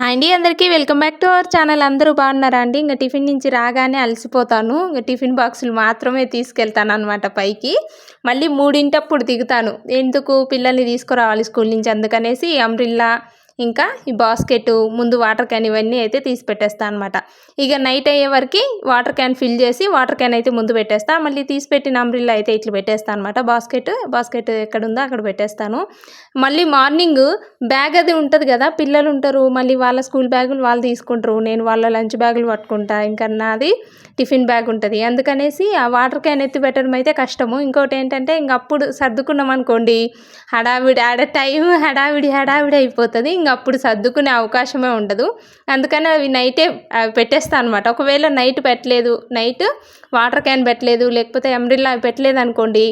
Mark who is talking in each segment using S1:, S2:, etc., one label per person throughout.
S1: అండి అందరికీ welcome back to our channel. అందరూ బాగున్నారా అండి? ఇంకా టిఫిన్ నుంచి రాగానే అలసిపోతాను. ఇంకా టిఫిన్ బాక్సులు మాత్రమే తీసుకెళ్తాను అనమాట పైకి. మళ్ళీ మూడింటప్పుడు దిగుతాను. ఎందుకు? పిల్లల్ని తీసుకురావాలి స్కూల్ నుంచి అందుకనేసి అంబ్రిల్లా ఇంకా ఈ బాస్కెట్ ముందు వాటర్ క్యాన్ ఇవన్నీ అయితే తీసి పెట్టేస్తాను అనమాట ఇక నైట్ అయ్యే వరకు వాటర్ క్యాన్ ఫిల్ చేసి వాటర్ క్యాన్ అయితే ముందు పెట్టేస్తా. మళ్ళీ తీసి పెట్టిన అంబ్రిల్లా అయితే ఇట్లా పెట్టేస్తాను అనమాట బాస్కెట్ బాస్కెట్ ఎక్కడ ఉందో అక్కడ పెట్టేస్తాను. మళ్ళీ మార్నింగ్ బ్యాగ్ అది ఉంటుంది కదా పిల్లలు ఉంటారు. మళ్ళీ వాళ్ళ స్కూల్ బ్యాగులు వాళ్ళు తీసుకుంటారు. నేను వాళ్ళ లంచ్ బ్యాగులు పట్టుకుంటా. ఇంకా నాది టిఫిన్ బ్యాగ్ ఉంటుంది. అందుకనేసి ఆ వాటర్ క్యాన్ ఎత్తి పెట్టడం అయితే కష్టము. ఇంకోటి ఏంటంటే ఇంక అప్పుడు సర్దుకున్నాం అనుకోండి హడావిడి ఆడ టైం హడావిడి హడావిడి అయిపోతుంది. ఇంక అప్పుడు సర్దుకునే అవకాశమే ఉండదు. అందుకని అవి నైటే పెట్టేస్తాను అనమాట ఒకవేళ నైట్ పెట్టలేదు నైట్ వాటర్ క్యాన్ పెట్టలేదు లేకపోతే ఎంబ్రిల్లా పెట్టలేదు అనుకోండి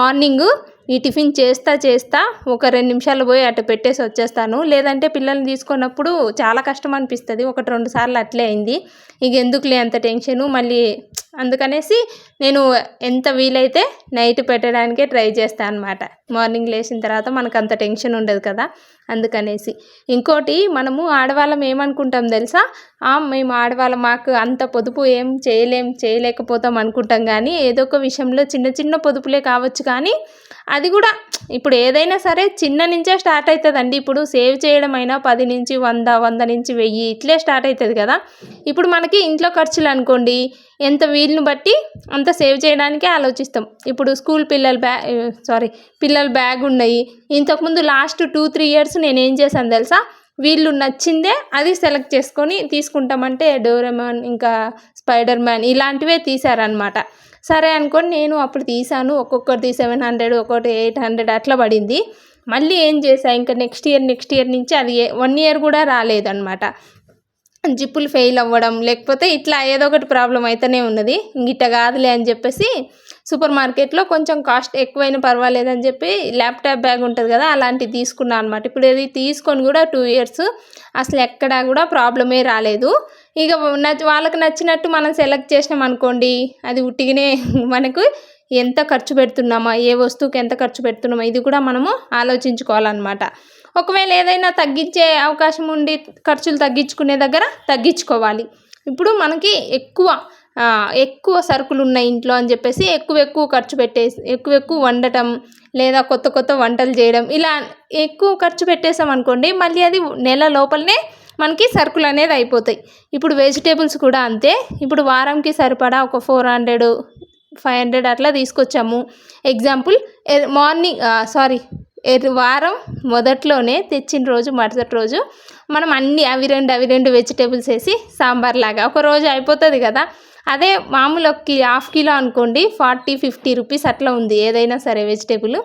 S1: మార్నింగ్ ఈ టిఫిన్ చేస్తా చేస్తా ఒక రెండు నిమిషాలు పోయి అటు పెట్టేసి వచ్చేస్తాను. లేదంటే పిల్లల్ని తీసుకున్నప్పుడు చాలా కష్టం అనిపిస్తుంది. ఒకటి రెండు సార్లు అట్లే అయింది. ఇక ఎందుకులే అంత టెన్షను? మళ్ళీ అందుకనేసి నేను ఎంత వీలైతే నైట్ పెట్టడానికే ట్రై చేస్తాను అనమాట మార్నింగ్ లేచిన తర్వాత మనకు అంత టెన్షన్ ఉండదు కదా. అందుకనేసి ఇంకోటి మనము ఆడవాళ్ళం ఏమనుకుంటాం తెలుసా? మేము ఆడవాళ్ళం మాకు అంత పొదుపు ఏం చేయలేం చేయలేకపోతాం అనుకుంటాం కానీ ఏదో ఒక విషయంలో చిన్న చిన్న పొదుపులే కావచ్చు కానీ అది కూడా ఇప్పుడు ఏదైనా సరే చిన్న నుంచే స్టార్ట్ అవుతుందండి ఇప్పుడు సేవ్ చేయడం అయినా పది నుంచి వంద వంద నుంచి వెయ్యి ఇట్లే స్టార్ట్ అవుతుంది కదా. ఇప్పుడు మనకి ఇంట్లో ఖర్చులు అనుకోండి ఎంత వీలుని బట్టి అంత సేవ్ చేయడానికే ఆలోచిస్తాం. ఇప్పుడు స్కూల్ పిల్లల బ్యా సారీ పిల్లల బ్యాగ్ ఉన్నాయి. ఇంతకుముందు లాస్ట్ టూ త్రీ ఇయర్స్ నేను ఏం చేశాను తెలుసా? వీళ్ళు నచ్చిందే అది సెలెక్ట్ చేసుకొని తీసుకుంటామంటే డోరెమాన్ ఇంకా స్పైడర్ మ్యాన్ ఇలాంటివే తీశారనమాట సరే అనుకొని నేను అప్పుడు తీసాను ఒక్కొక్కటి సెవెన్ హండ్రెడ్ ఒక్కొక్కటి ఎయిట్ హండ్రెడ్ అట్లా పడింది. మళ్ళీ ఏం చేశాను ఇంకా నెక్స్ట్ ఇయర్ నెక్స్ట్ ఇయర్ నుంచి అది వన్ ఇయర్ కూడా రాలేదన్నమాట. జిప్పులు ఫెయిల్ అవ్వడం లేకపోతే ఇట్లా ఏదో ఒకటి ప్రాబ్లం అయితేనే ఉన్నది. గిట్ట కాదులే అని చెప్పేసి సూపర్ మార్కెట్లో కొంచెం కాస్ట్ ఎక్కువైనా పర్వాలేదని చెప్పి ల్యాప్టాప్ బ్యాగ్ ఉంటుంది కదా అలాంటివి తీసుకున్నాను అనమాట ఇప్పుడు ఇది తీసుకొని కూడా టూ ఇయర్స్ అసలు ఎక్కడా కూడా ప్రాబ్లమే రాలేదు. ఇక వాళ్ళకి నచ్చినట్టు మనం సెలెక్ట్ చేసినాం అనుకోండి అది ఉట్టిగానే మనకు ఎంత ఖర్చు పెడుతున్నామా ఏ వస్తువుకి ఎంత ఖర్చు పెడుతున్నామా ఇది కూడా మనము ఆలోచించుకోవాలన్నమాట. ఒకవేళ ఏదైనా తగ్గించే అవకాశం ఉండి ఖర్చులు తగ్గించుకునే దగ్గర తగ్గించుకోవాలి. ఇప్పుడు మనకి ఎక్కువ ఎక్కువ సరుకులు ఉన్నాయి ఇంట్లో అని చెప్పేసి ఎక్కువ ఎక్కువ ఖర్చు పెట్టేసి ఎక్కువ ఎక్కువ వండటం లేదా కొత్త కొత్త వంటలు చేయడం ఇలా ఎక్కువ ఖర్చు పెట్టేసాం అనుకోండి మళ్ళీ అది నెల లోపలనే మనకి సరుకులు అనేది అయిపోతాయి. ఇప్పుడు వెజిటేబుల్స్ కూడా అంతే. ఇప్పుడు వారంకి సరిపడా ఒక ఫోర్ హండ్రెడ్ ఫైవ్ హండ్రెడ్ అట్లా తీసుకొచ్చాము. ఎగ్జాంపుల్ మార్నింగ్ సారీ వారం మొదట్లోనే తెచ్చిన రోజు మరుసటి రోజు మనం అన్ని అవి రెండు అవి రెండు వెజిటేబుల్స్ వేసి సాంబార్ లాగా ఒక రోజు అయిపోతుంది కదా. అదే మామూలు ఒక హాఫ్ కిలో అనుకోండి ఫార్టీ ఫిఫ్టీ రూపీస్ అట్లా ఉంది ఏదైనా సరే వెజిటేబుల్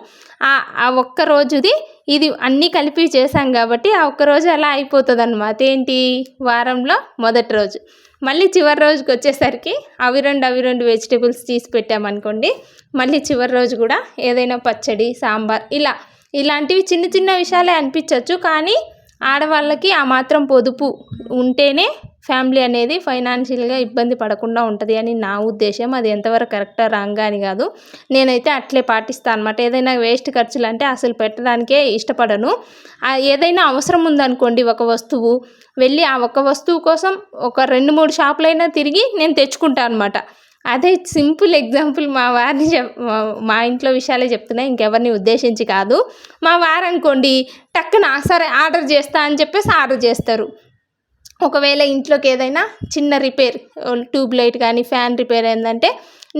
S1: ఆ ఒక్క రోజుది ఇది అన్నీ కలిపి చేసాం కాబట్టి ఆ ఒక్క రోజు అలా అయిపోతుంది అనమాట ఏంటి? వారంలో మొదటి రోజు. మళ్ళీ చివరి రోజుకి వచ్చేసరికి అవి రెండు అవి రెండు వెజిటేబుల్స్ తీసి పెట్టామనుకోండి మళ్ళీ చివరి రోజు కూడా ఏదైనా పచ్చడి సాంబార్ ఇలా ఇలాంటివి చిన్న చిన్న విషయాలే అనిపించవచ్చు కానీ ఆడవాళ్ళకి ఆ మాత్రం పొదుపు ఉంటేనే ఫ్యామిలీ అనేది ఫైనాన్షియల్గా ఇబ్బంది పడకుండా ఉంటుంది అని నా ఉద్దేశం. అది ఎంతవరకు కరెక్టా రాంగా అని కాదు. నేనైతే అట్లే పాటిస్తాను అనమాట ఏదైనా వేస్ట్ ఖర్చులు అంటే అసలు పెట్టడానికే ఇష్టపడను. ఏదైనా అవసరం ఉందనుకోండి ఒక వస్తువు వెళ్ళి ఆ ఒక వస్తువు కోసం ఒక రెండు మూడు షాపులైనా తిరిగి నేను తెచ్చుకుంటాను అనమాట అదే సింపుల్ ఎగ్జాంపుల్ మా వారిని చెప్ మా ఇంట్లో విషయాలే చెప్తున్నా ఇంకెవరిని ఉద్దేశించి కాదు. మా వారు అనుకోండి టక్కున సరే ఆర్డర్ చేస్తా అని చెప్పేసి ఆర్డర్ చేస్తారు. ఒకవేళ ఇంట్లోకి ఏదైనా చిన్న రిపేర్ ట్యూబ్ లైట్ కానీ ఫ్యాన్ రిపేర్ అయిందంటే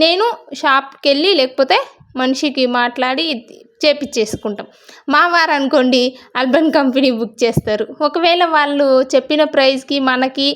S1: నేను షాప్కి వెళ్ళి లేకపోతే మనిషికి మాట్లాడి చేపించేసుకుంటాం మా వారు అనుకోండి అల్బన్ కంపెనీ బుక్ చేస్తారు. ఒకవేళ వాళ్ళు చెప్పిన ప్రైస్కి మనకి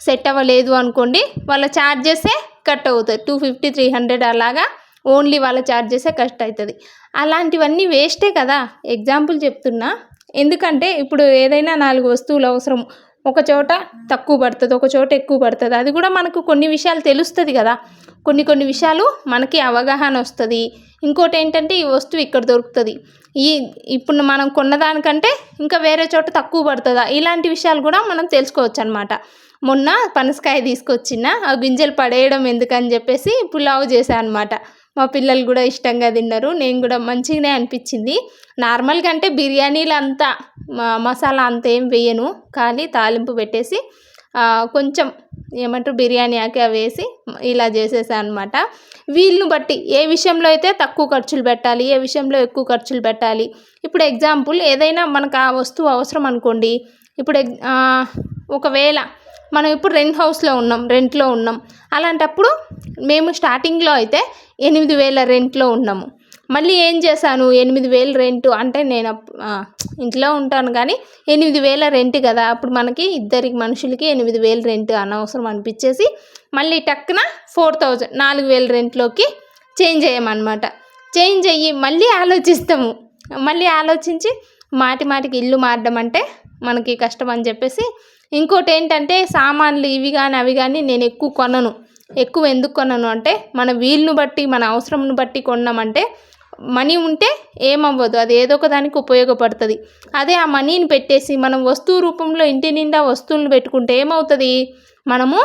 S1: సెట్ అవ్వలేదు అనుకోండి వాళ్ళ ఛార్జెసే కట్ అవుతాయి. టూ ఫిఫ్టీ త్రీ హండ్రెడ్ అలాగా ఓన్లీ వాళ్ళ ఛార్జెసే కట్ అవుతుంది. అలాంటివన్నీ వేస్టే కదా. ఎగ్జాంపుల్ చెప్తున్నా. ఎందుకంటే ఇప్పుడు ఏదైనా నాలుగు వస్తువులు అవసరం. ఒక చోట తక్కువ పడుతుంది ఒక చోట ఎక్కువ పడుతుంది. అది కూడా మనకు కొన్ని విషయాలు తెలుస్తుంది కదా. కొన్ని కొన్ని విషయాలు మనకి అవగాహన వస్తుంది. ఇంకోటి ఏంటంటే ఈ వస్తువు ఇక్కడ దొరుకుతుంది. ఈ ఇప్పుడు మనం కొన్నదానికంటే ఇంకా వేరే చోట తక్కువ పడుతుందా? ఇలాంటి విషయాలు కూడా మనం తెలుసుకోవచ్చు అనమాట మొన్న పనసకాయ తీసుకొచ్చిన ఆ గింజలు పడేయడం ఎందుకని చెప్పేసి పులావ్ చేశాను అనమాట మా పిల్లలు కూడా ఇష్టంగా తిన్నారు. నేను కూడా మంచిగానే అనిపించింది. నార్మల్గా అంటే బిర్యానీలు అంతా మసాలా అంత ఏం వేయను. కానీ తాలింపు పెట్టేసి కొంచెం ఏమంటారు బిర్యానీ ఆకే వేసి ఇలా చేసేసాను అనమాట వీళ్ళని బట్టి ఏ విషయంలో అయితే తక్కువ ఖర్చులు పెట్టాలి ఏ విషయంలో ఎక్కువ ఖర్చులు పెట్టాలి. ఇప్పుడు ఎగ్జాంపుల్ ఏదైనా మనకు ఆ వస్తువు అవసరం అనుకోండి. ఇప్పుడు ఒకవేళ మనం ఇప్పుడు రెంట్ హౌస్లో ఉన్నాం రెంట్లో ఉన్నాం. అలాంటప్పుడు మేము స్టార్టింగ్లో అయితే ఎనిమిది వేల రెంట్లో ఉన్నాము. మళ్ళీ ఏం చేశాను? ఎనిమిది వేలు రెంట్ అంటే నేను ఇంట్లో ఉంటాను కానీ ఎనిమిది వేల రెంట్ కదా. అప్పుడు మనకి ఇద్దరికి మనుషులకి ఎనిమిది వేలు రెంట్ అనవసరం అనిపించేసి మళ్ళీ టక్కున ఫోర్ థౌజండ్ నాలుగు వేల రెంట్లోకి చేంజ్ అయ్యామన్నమాట. చేంజ్ అయ్యి మళ్ళీ ఆలోచిస్తాము. మళ్ళీ ఆలోచించి మాటి మాటికి ఇల్లు మారడం అంటే మనకి కష్టం అని చెప్పేసి ఇంకోటి ఏంటంటే సామాన్లు ఇవి కానీ అవి కానీ నేను ఎక్కువ కొనను. ఎక్కువ ఎందుకు కొనను అంటే మన వీలును బట్టి మన అవసరంను బట్టి కొన్నామంటే మనీ ఉంటే ఏమవ్వదు. అది ఏదో ఒక దానికి ఉపయోగపడుతుంది. అదే ఆ మనీని పెట్టేసి మనం వస్తువు రూపంలో ఇంటి నిండా వస్తువులను పెట్టుకుంటే ఏమవుతుంది? మనము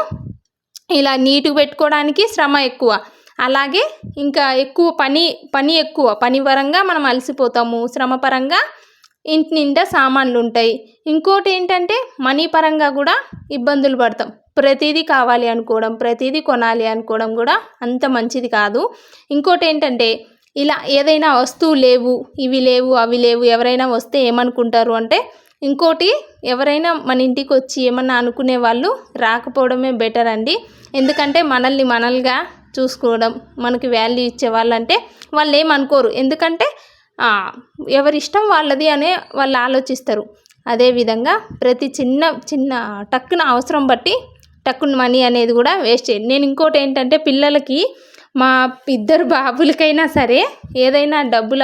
S1: ఇలా నీటుగా పెట్టుకోవడానికి శ్రమ ఎక్కువ. అలాగే ఇంకా ఎక్కువ పని పని ఎక్కువ. పని పరంగా మనం అలసిపోతాము. శ్రమ పరంగా ఇంటి నిండా సామాన్లు ఉంటాయి. ఇంకోటి ఏంటంటే మనీ పరంగా కూడా ఇబ్బందులు పడతాం. ప్రతిదీ కావాలి అనుకోవడం ప్రతిదీ కొనాలి అనుకోవడం కూడా అంత మంచిది కాదు. ఇంకోటి ఏంటంటే ఇలా ఏదైనా వస్తువు లేవు ఇవి లేవు అవి లేవు ఎవరైనా వస్తే ఏమనుకుంటారు అంటే ఇంకోటి ఎవరైనా మన ఇంటికి వచ్చి ఏమన్నా అనుకునే వాళ్ళు రాకపోవడమే బెటర్ అండి. ఎందుకంటే మనల్ని మనల్గా చూసుకోవడం మనకి వాల్యూ ఇచ్చే వాళ్ళంటే వాళ్ళు ఏమనుకోరు. ఎందుకంటే ఎవరిష్టం వాళ్ళది అనే వాళ్ళు ఆలోచిస్తారు. అదేవిధంగా ప్రతి చిన్న చిన్న టక్కున అవసరం బట్టి టక్కున మనీ అనేది కూడా వేస్ట్ చేయండి. నేను ఇంకోటి ఏంటంటే పిల్లలకి మా ఇద్దరు బాబులకైనా సరే ఏదైనా డబ్బుల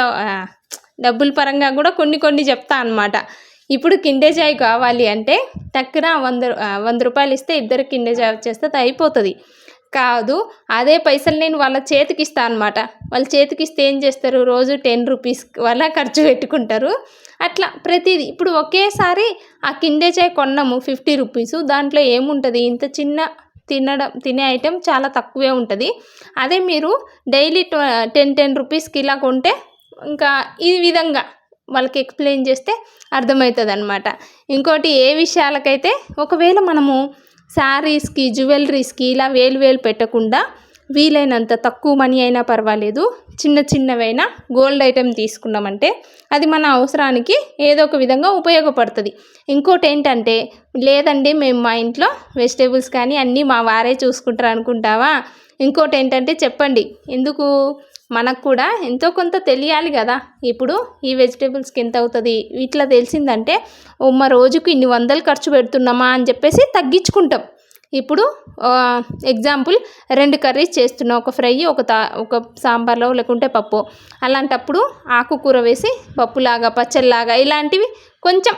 S1: డబ్బుల పరంగా కూడా కొన్ని కొన్ని చెప్తా అనమాట ఇప్పుడు కిండే కావాలి అంటే టక్కున వంద వంద రూపాయలు ఇస్తే ఇద్దరు కిండే చాయ్ వచ్చేస్తే అయిపోతుంది. కాదు అదే పైసలు నేను వాళ్ళ చేతికి ఇస్తాను అనమాట వాళ్ళ చేతికి ఇస్తే ఏం చేస్తారు? రోజు టెన్ రూపీస్ వల్ల ఖర్చు పెట్టుకుంటారు. అట్లా ప్రతిదీ ఇప్పుడు ఒకేసారి ఆ కిండేచాయ్ కొన్నాము ఫిఫ్టీ రూపీస్ దాంట్లో ఏముంటుంది? ఇంత చిన్న తినడం తినే ఐటెం చాలా తక్కువే ఉంటుంది. అదే మీరు డైలీ టెన్ టెన్ రూపీస్కి ఇలా కొంటే ఇంకా ఈ విధంగా వాళ్ళకి ఎక్స్ప్లెయిన్ చేస్తే అర్థమవుతుంది అనమాట ఇంకోటి ఏ విషయాలకైతే ఒకవేళ మనము శారీస్కి జ్యువెలరీస్కి ఇలా వేలు వేలు పెట్టకుండా వీలైనంత తక్కువ మనీ అయినా పర్వాలేదు. చిన్న చిన్నవైనా గోల్డ్ ఐటెం తీసుకున్నామంటే అది మన అవసరానికి ఏదో ఒక విధంగా ఉపయోగపడుతుంది. ఇంకోటి ఏంటంటే లేదండి మేము మా ఇంట్లో వెజిటేబుల్స్ కానీ అన్నీ మా వారే చూసుకుంటారు అనుకుంటావా? ఇంకోటి ఏంటంటే చెప్పండి. ఎందుకు? మనకు కూడా ఎంతో కొంత తెలియాలి కదా. ఇప్పుడు ఈ వెజిటేబుల్స్కి ఎంత అవుతుంది? ఇట్లా తెలిసిందంటే మా రోజుకు ఇన్ని వందలు ఖర్చు పెడుతున్నామా? అని చెప్పేసి తగ్గించుకుంటాం. ఇప్పుడు ఎగ్జాంపుల్ రెండు కర్రీస్ చేస్తున్నాం. ఒక ఫ్రై ఒక తా ఒక సాంబార్లో లేకుంటే పప్పు. అలాంటప్పుడు ఆకుకూర వేసి పప్పులాగా పచ్చళ్ళలాగా ఇలాంటివి కొంచెం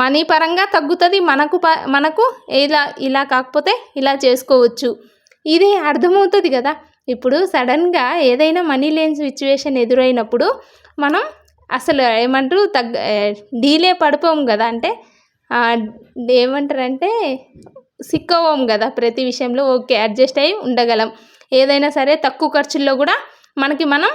S1: మనీ పరంగా తగ్గుతుంది. మనకు ప మనకు ఇలా ఇలా కాకపోతే ఇలా చేసుకోవచ్చు. ఇది అర్థమవుతుంది కదా. ఇప్పుడు సడన్గా ఏదైనా మనీ లేని సిచ్యువేషన్ ఎదురైనప్పుడు మనం అసలు ఏమంటారు? తగ్గ డీలే పడిపోము కదా. అంటే ఏమంటారంటే సిక్కవం కదా ప్రతి విషయంలో. ఓకే అడ్జస్ట్ అయ్యి ఉండగలం. ఏదైనా సరే తక్కువ ఖర్చుల్లో కూడా మనకి మనం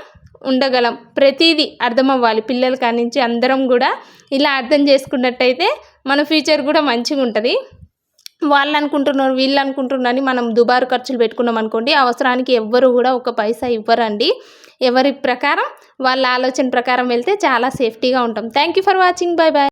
S1: ఉండగలం. ప్రతిదీ అర్థం అవ్వాలి పిల్లల కానించి అందరం కూడా ఇలా అర్థం చేసుకున్నట్టయితే మన ఫ్యూచర్ కూడా మంచిగా ఉంటుంది వాళ్ళు అనుకుంటున్నారు వీళ్ళు అనుకుంటున్నారని మనం దుబారు ఖర్చులు పెట్టుకున్నాం అనుకోండి అవసరానికి ఎవ్వరు కూడా ఒక పైసా ఇవ్వరండి. ఎవరి ప్రకారం వాళ్ళ ఆలోచన ప్రకారం వెళ్తే చాలా సేఫ్టీగా ఉంటాం. Thank you for watching bye bye